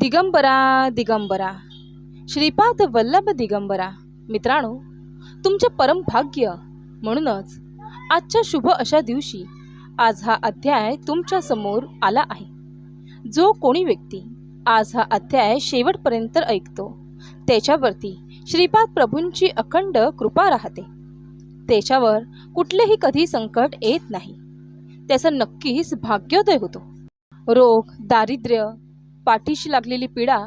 दिगंबरा दिगंबरा. श्रीपाद वल्लभ दिगंबरा. मित्रांनो तुमचे परमभाग्य म्हणूनच आजच्या शुभ अशा दिवशी आज हा अध्याय तुमच्यासमोर आला आहे. जो कोणी व्यक्ती आज हा अध्याय शेवटपर्यंत ऐकतो त्याच्यावरती श्रीपाद प्रभूंची अखंड कृपा राहते. त्याच्यावर कुठलेही कधी संकट येत नाही. त्याचा नक्कीच भाग्योदय होतो. रोग दारिद्र्य पाठीशी लागलेली पीडा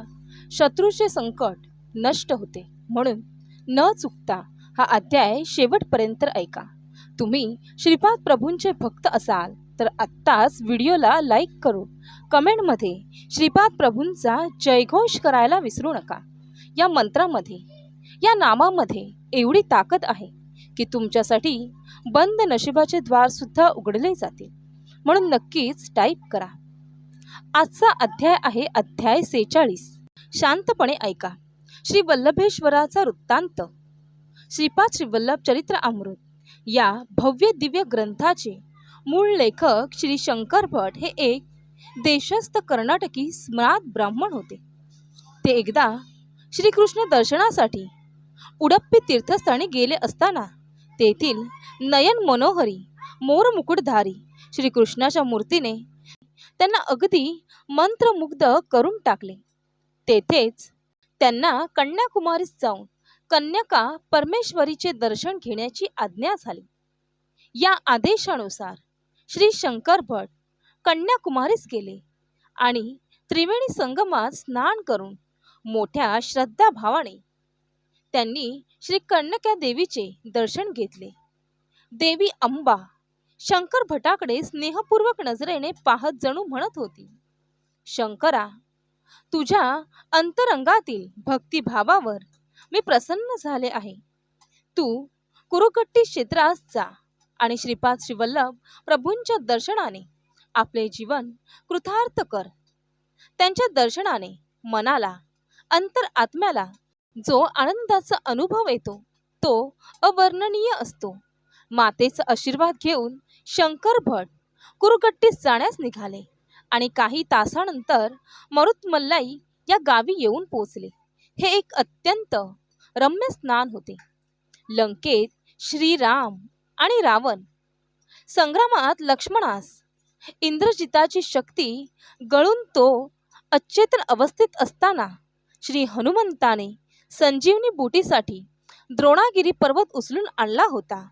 शत्रूचे संकट नष्ट होते. म्हणून न चुकता हा अध्याय शेवटपर्यंत ऐका. तुम्ही श्रीपाद प्रभूंचे भक्त असाल तर आत्ताच व्हिडिओला लाईक करून कमेंटमध्ये श्रीपाद प्रभूंचा जयघोष करायला विसरू नका. या मंत्रामध्ये या नामामध्ये एवढी ताकद आहे की तुमच्यासाठी बंद नशिबाचे द्वारसुद्धा उघडले जातील. म्हणून नक्कीच टाईप करा. आजचा अध्याय आहे अध्याय सेचाळीस शांतपणे ऐका. श्री वल्लभेश्वराचा वृत्तांत. श्रीपाद श्री वल्लभ चरित्र अमृत. या भव्य दिव्य ग्रंथाचे मूळ लेखक श्री शंकर भट हे एक देशस्थ कर्नाटकी स्मरात ब्राह्मण होते. ते एकदा श्रीकृष्ण दर्शनासाठी उडप्पी तीर्थस्थानी गेले असताना तेथील नयन मनोहरी मोरमुकुटधारी श्रीकृष्णाच्या मूर्तीने त्यांना अगदी मंत्रमुग्ध करून टाकले. तेथेच त्यांना कन्याकुमारीस जाऊन कन्यका परमेश्वरीचे दर्शन घेण्याची आज्ञा झाली. या आदेशानुसार श्री शंकर भट कन्याकुमारीस गेले आणि त्रिवेणी संगमात स्नान करून मोठ्या श्रद्धाभावाने त्यांनी श्री कन्नक्या देवीचे दर्शन घेतले. देवी अंबा शंकर भटाकडे स्नेहपूर्वक नजरेने पाहत जणू म्हणत होती शंकरा तुझ्या अंतरंगातील भक्तिभावावर मी प्रसन्न झाले आहे. तू कुरुकट्टी क्षेत्रास जा आणि श्रीपाद श्रीवल्लभ प्रभूंच्या दर्शनाने आपले जीवन कृतार्थ कर. त्यांच्या दर्शनाने मनाला अंतर आत्म्याला जो आनंदाचा अनुभव येतो तो अवर्णनीय असतो. मातेचा आशीर्वाद घेऊन शंकर भट कुरुकट्टीस जाण्यास निघाले आणि काही तासानंतर मरुतमल्लाई या गावी येऊन पोचले हे एक अत्यंत रम्य स्नान होते. लंकेत श्रीराम आणि रावण संग्रामात लक्ष्मणास इंद्रजिताची शक्ती गळून तो अचेतन अवस्थेत असताना श्री हनुमंताने संजीवनी बुटीसाठी द्रोणागिरी पर्वत उचलून आणला होता.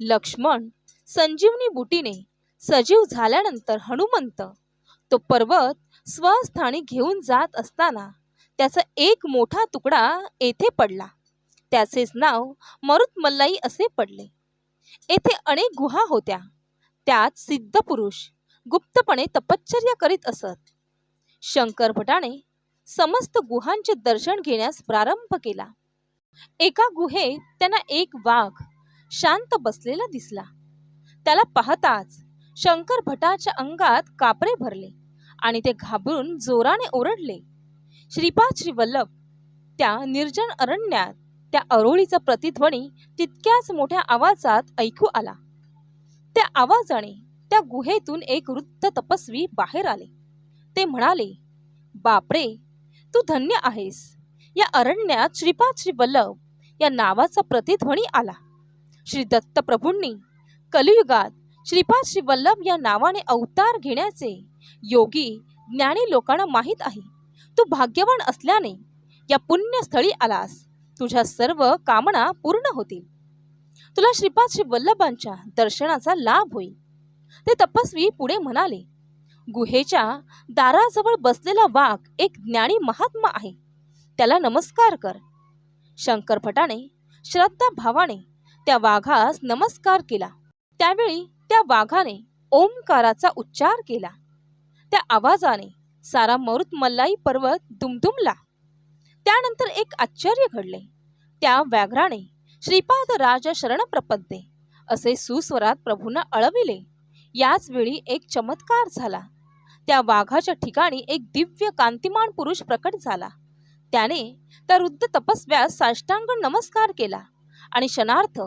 लक्ष्मण संजीवनी बुटीने सजीव झाल्यानंतर हनुमंत. तो पर्वत स्वस्थानी घेऊन जात असताना त्याचा एक मोठा तुकडा येथे पडला. त्याचेच नाव मरुतमल्लाई असे पडले. येथे अनेक गुहा होत्या. त्यात सिद्ध पुरुष गुप्तपणे तपश्चर्या करीत असत. शंकर भटाने समस्त गुहांचे दर्शन घेण्यास प्रारंभ केला. एका गुहेत त्यांना एक वाघ शांत बसलेला दिसला. त्याला पाहताच शंकर भटाच्या अंगात कापरे भरले आणि ते घाबरून जोराने ओरडले. श्रीपाद श्री वल्लभ त्या निर्जन अरण्यात त्या अरोळीचा प्रतिध्वनी तितक्याच मोठ्या आवाजात ऐकू आला. त्या आवाजाने त्या गुहेतून एक वृद्ध तपस्वी बाहेर आले. ते म्हणाले बापरे तू धन्य आहेस. या अरण्यात श्रीपाद श्री वल्लभ या नावाचा प्रतिध्वनी आला. श्री दत्तप्रभूंनी कलियुगात श्रीपाद श्री वल्लभ या नावाने अवतार घेण्याचे योगी ज्ञानी लोकांना माहीत आहे. तू भाग्यवान असल्याने या पुण्यस्थळी आलास. तुझ्या सर्व कामना पूर्ण होतील. तुला श्रीपाद श्री वल्लभांच्या दर्शनाचा लाभ होईल. ते तपस्वी पुढे म्हणाले गुहेच्या दाराजवळ बसलेला वाघ एक ज्ञानी महात्मा आहे. त्याला नमस्कार कर. शंकर भटाने श्रद्धा भावाने त्या वाघास नमस्कार केला. त्यावेळी त्या वाघाने ओंकाराचा उच्चार केला. त्या आवाजाने सारा मरुत मल्लाई पर्वत दुमदुमला. त्यानंतर एक आश्चर्य घडले. त्या व्याघ्राने श्रीपाद राज शरण प्रपद्ये असे सुस्वरात प्रभूंना अळविले. याच वेळी एक चमत्कार झाला. त्या वाघाच्या ठिकाणी एक दिव्य कांतिमान पुरुष प्रकट झाला. त्याने त्या वृद्ध तपस्व्यास साष्टांग नमस्कार केला. आणि क्षणार्थ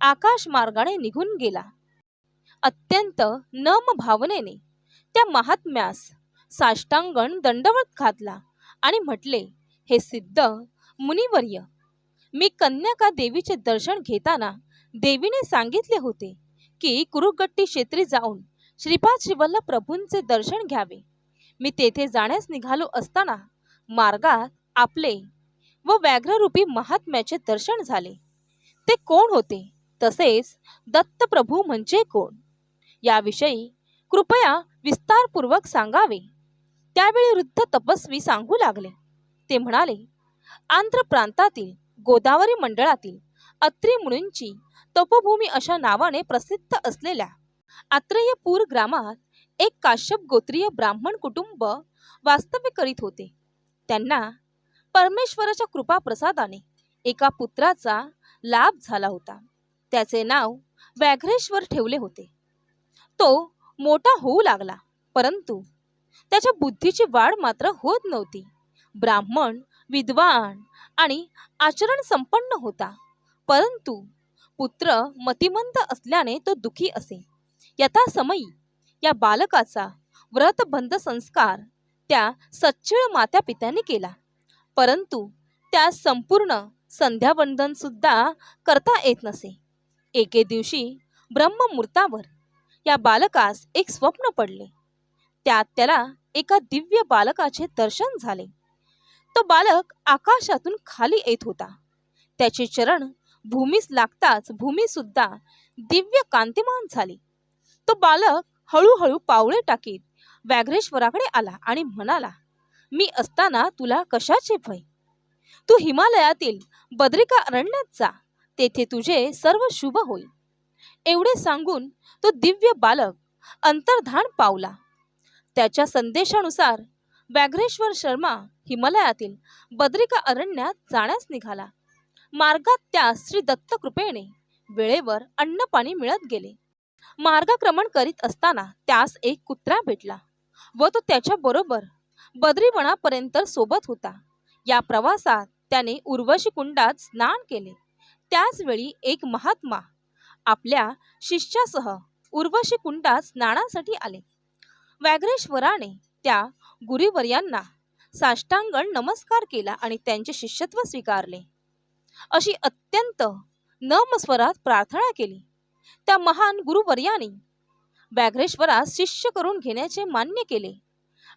आकाश मार्गाने निघून गेला. अत्यंत नम भावनेने त्या महात्म्यास साष्टांगण दंडवत घातला आणि म्हटले हे सिद्ध मुनिवर्य मी कन्याका देवीचे दर्शन घेताना देवीने सांगितले होते की कुरुगट्टी क्षेत्री जाऊन श्रीपाद श्रीवल्ल प्रभूंचे दर्शन घ्यावे. मी तेथे जाण्यास निघालो असताना मार्गात आपले व व्याघ्ररूपी महात्म्याचे दर्शन झाले. ते कोण होते? तसेच दत्तप्रभू म्हणजे कोण? याविषयी कृपया विस्तारपूर्वक सांगावे. त्यावेळी वृद्ध तपस्वी सांगू लागले. ते म्हणाले आंध्र प्रांतातील गोदावरी मंडळातील अत्री मुनींची तपोभूमी अशा नावाने प्रसिद्ध असलेल्या आत्रेयपूर ग्रामात एक काश्यप गोत्रीय ब्राह्मण कुटुंब वास्तव्य करीत होते. त्यांना परमेश्वराच्या कृपा प्रसादाने एका पुत्राचा लाभ झाला होता. त्याचे नाव व्याघ्रेश्वर ठेवले होते. तो मोठा होऊ लागला परंतु त्याच्या बुद्धीची वाढ मात्र होत नव्हती. ब्राह्मण विद्वान आणि आचरण संपन्न होता परंतु पुत्र मतिमंत असल्याने तो दुखी असे. यथा समयी या बालकाचा व्रतबंध संस्कार त्या सच्चिळ मात्या पित्याने केला परंतु त्या संपूर्ण संध्यावंदन सुद्धा करता येत नसे. एके दिवशी ब्रह्ममुहूर्तावर या बालकास एक स्वप्न पडले. त्यात त्याला एका दिव्य बालकाचे दर्शन झाले. तो बालक आकाशातून खाली येत होता. त्याचे चरण भूमीस लागताच भूमी सुद्धा दिव्य कांतिमान झाली. तो बालक हळूहळू पावले टाकीत व्याघ्रेश्वराकडे आला आणि म्हणाला मी असताना तुला कशाचे भय? तू हिमालयातील बद्रिका अरण्यात जा. तेथे तुझे सर्व शुभ होईल. एवढे सांगून तो दिव्य बालक अंतर्धान पावला. त्याच्या संदेशानुसार व्याघ्रेश्वर शर्मा हिमालयातील बद्रिका अरण्यात जाण्यास निघाला. मार्गात त्यास श्री दत्त कृपेने वेळेवर अन्न पाणी मिळत गेले. मार्गक्रमण करीत असताना त्यास एक कुत्रा भेटला व तो त्याच्या बरोबर बद्रीवनापर्यंत सोबत होता. या प्रवासात त्याने उर्वशी कुंडात स्नान केले. त्याचवेळी एक महात्मा आपल्या शिष्यासह उर्वशी कुंडात स्नानासाठी आले. व्याघ्रेश्वराने त्या गुरुवर्यांना साष्टांगण नमस्कार केला आणि त्यांचे शिष्यत्व स्वीकारले. अशी अत्यंत नमस्वरात प्रार्थना केली. त्या महान गुरुवर्याने व्याघ्रेश्वरास शिष्य करून घेण्याचे मान्य केले.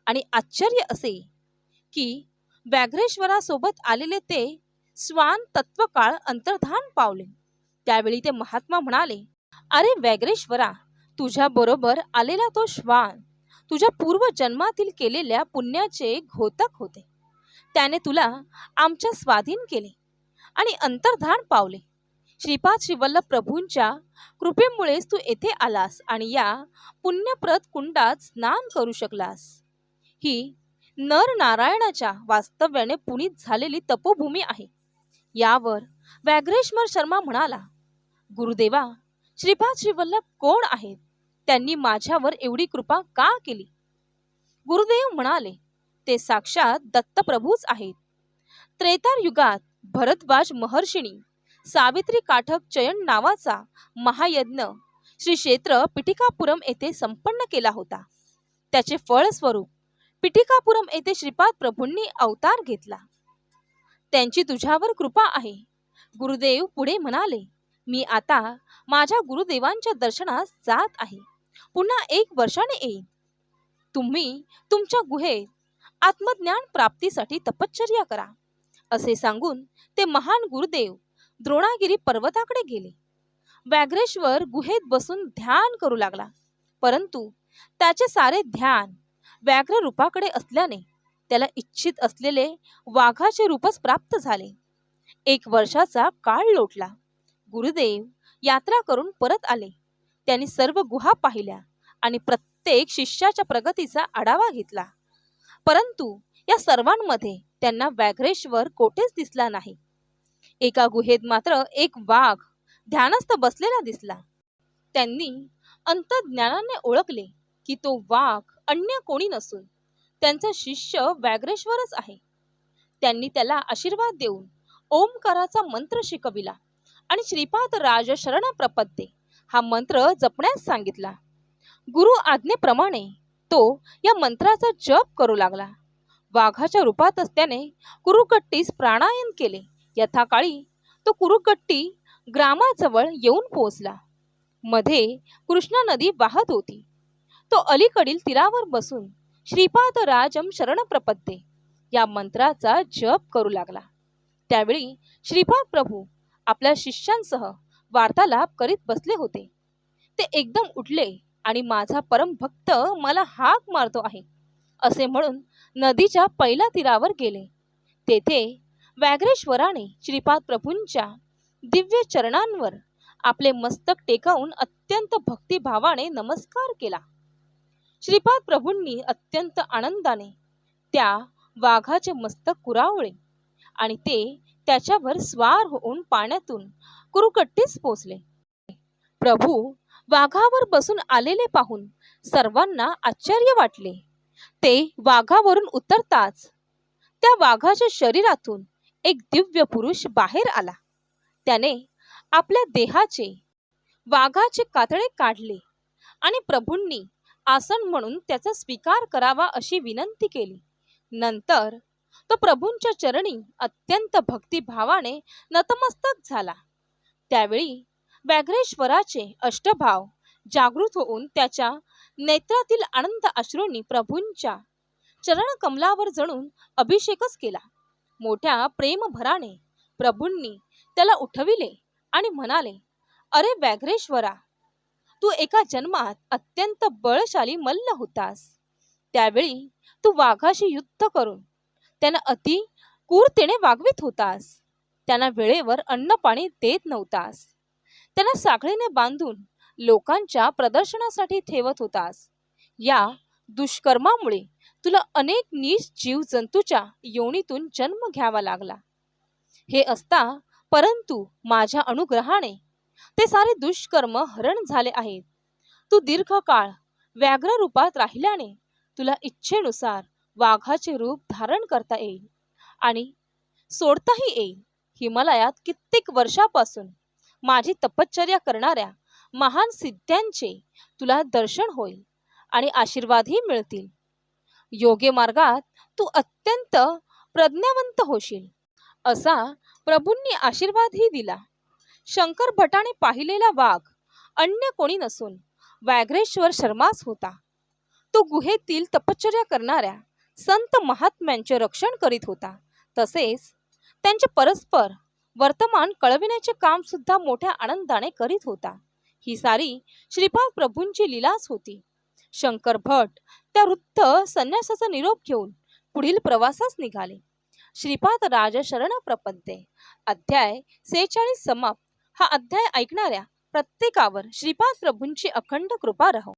आणि आश्चर्य असे की व्याघ्रेश्वरासोबत आलेले ते स्वान तत्वकाळ अंतर्धान पावले. त्यावेळी ते महात्मा म्हणाले अरे व्याघ्रेश्वरा तुझ्या बरोबर आलेला तो श्वान तुझ्या पूर्व जन्मातील केलेल्या पुण्याचे घोतक होते. त्याने तुला आमच्या स्वाधीन केले आणि अंतर्धान पावले. श्रीपाद श्रीवल्लभ प्रभूंच्या कृपेमुळेच तू येथे आलास आणि या पुण्यप्रत कुंडात स्नान करू शकलास. ही नर नारायणाच्या वास्तव्याने पुनीत झालेली तपोभूमी आहे. यावर व्याघ्रेश्वर शर्मा म्हणाला गुरुदेवा श्रीपाद श्रीवल्लभ कोण आहेत? त्यांनी माझ्यावर एवढी कृपा का केली? गुरुदेव म्हणाले ते साक्षात दत्तप्रभूच आहेत. त्रेतार युगात भरद्वाज महर्षिणी सावित्री काठक चयन नावाचा महायज्ञ श्री क्षेत्र पिटिकापुरम येथे संपन्न केला होता. त्याचे फळस्वरूप पिटिकापुरम येथे श्रीपाद प्रभूंनी अवतार घेतला. त्यांची तुझ्यावर कृपा आहे. गुरुदेव पुढे म्हणाले मी आता माझ्या गुरुदेवांच्या दर्शनास जात आहे. पुन्हा एक वर्षाने येईन. तुम्ही तुमच्या गुहेत आत्मज्ञान प्राप्तीसाठी तपश्चर्या करा. असे सांगून ते महान गुरुदेव द्रोणागिरी पर्वताकडे गेले. व्याघ्रेश्वर गुहेत बसून ध्यान करू लागला. परंतु त्याचे सारे ध्यान व्याघ्र रूपाकडे असल्याने त्याला इच्छित असलेले वाघाचे रूपच प्राप्त झाले. एक वर्षाचा काळ लोटला. गुरुदेव यात्रा करून परत आले. त्यांनी सर्व गुहा पाहिल्या आणि प्रत्येक शिष्याच्या प्रगतीचा आढावा घेतला. परंतु या सर्वांमध्ये त्यांना व्याघ्रेश्वर कोठेच दिसला नाही. एका गुहेत मात्र एक वाघ ध्यानस्थ बसलेला दिसला. त्यांनी अंतज्ञानाने ओळखले की तो वाघ अन्य कोणी नसून त्यांचा शिष्य व्याघ्रेश्वरच आहे. त्यांनी त्याला आशीर्वाद देऊन ओमकाराचा मंत्र शिकविला आणि श्रीपाद राज शरण प्रपत्ते हा मंत्र जपण्यास सांगितला. गुरु आज्ञेप्रमाणे तो या मंत्राचा जप करू लागला. वाघाच्या रूपातच त्याने कुरुकट्टीस प्राणायन केले. यथाकाळी तो कुरुकट्टी ग्रामाजवळ येऊन पोहोचला. मध्ये कृष्णा नदी वाहत होती. तो अलीकडील तीरावर बसून श्रीपाद राजम शरण प्रपद्ये या मंत्राचा जप करू लागला. त्यावेळी श्रीपाद प्रभू आपल्या शिष्यांसह वार्तालाप करीत बसले होते. ते एकदम उठले आणि माझा परम भक्त मला हाक मारतो आहे असे म्हणून नदीच्या पहिल्या तीरावर गेले. तेथे व्याघ्रेश्वराने श्रीपाद प्रभूंच्या दिव्य चरणांवर आपले मस्तक टेकावून अत्यंत भक्तिभावाने नमस्कार केला. श्रीपाद प्रभूंनी अत्यंत आनंदाने त्या वाघाचे मस्तक कुरावळे आणि ते त्याच्यावर स्वार होऊन पाण्यातून कुरुकट्टीस पोचले. प्रभू वाघावर बसून आलेले पाहून सर्वांना आश्चर्य वाटले. ते वाघावरून उतरताच त्या वाघाच्या शरीरातून एक दिव्य पुरुष बाहेर आला. त्याने आपल्या देहाचे वाघाचे कातळे काढले आणि प्रभूंनी आसन म्हणून त्याचा स्वीकार करावा अशी विनंती केली. नंतर तो प्रभूंच्या चरणी अत्यंत भक्तिभावाने नतमस्तक झाला. त्यावेळी व्याघ्रेश्वराचे अष्टभाव जागृत होऊन त्याच्या नेत्रातील आनंद अश्रूंनी प्रभूंच्या चरण कमलावर जणून अभिषेकच केला. मोठ्या प्रेमभराने प्रभूंनी त्याला उठविले आणि म्हणाले अरे व्याघ्रेश्वरा तू एका जन्मात अत्यंत बळशाली मल्ल होतास. त्यावेळी तू वाघाशी युद्ध करून त्यांना अति क्रूरतेने वागवित होतास. त्यांना वेळेवर अन्न पाणी देत नव्हतास. त्यांना साखळीने बांधून लोकांच्या प्रदर्शनासाठी ठेवत होतास. या दुष्कर्मामुळे तुला अनेक नीच जीव जंतूच्या योनीतून जन्म घ्यावा लागला. हे असता परंतु माझ्या अनुग्रहाने ते सारे दुष्कर्म हरण झाले आहेत. तू दीर्घकाळ व्याघ्र रूपात राहिल्याने तुला इच्छेनुसार वाघाचे रूप धारण करता येईल आणि सोडताही येईल. हिमालयात कित्येक वर्षापासून माझी तपश्चर्या करणाऱ्या महान सिद्ध्यांचे तुला दर्शन होईल आणि आशीर्वादही मिळतील. योग्य मार्गात तू अत्यंत प्रज्ञावंत होशील. असा प्रभूंनी आशीर्वादही दिला. शंकर भटाने पाहिलेला वाघ अन्य कोणी नसून व्याघ्रेश्वर शर्माच होता. तो गुहेतील तपश्चर्या करणाऱ्या संत महात्म्यांचे रक्षण करीत होता. तसेच त्यांचे परस्पर वर्तमान कळविण्याचे काम सुद्धा मोठ्या आनंदाने करीत होता. ही सारी श्रीपाद प्रभूंची लीलाच होती. शंकर भट त्या वृद्ध संन्यासाचा निरोप घेऊन पुढील प्रवासास निघाले. श्रीपाद राज शरण प्रपद्ये अध्याय सेहेचाळीस समाप्त. हा अध्याय ऐकणाऱ्या प्रत्येकावर श्रीपाद प्रभूंची अखंड कृपा राहो.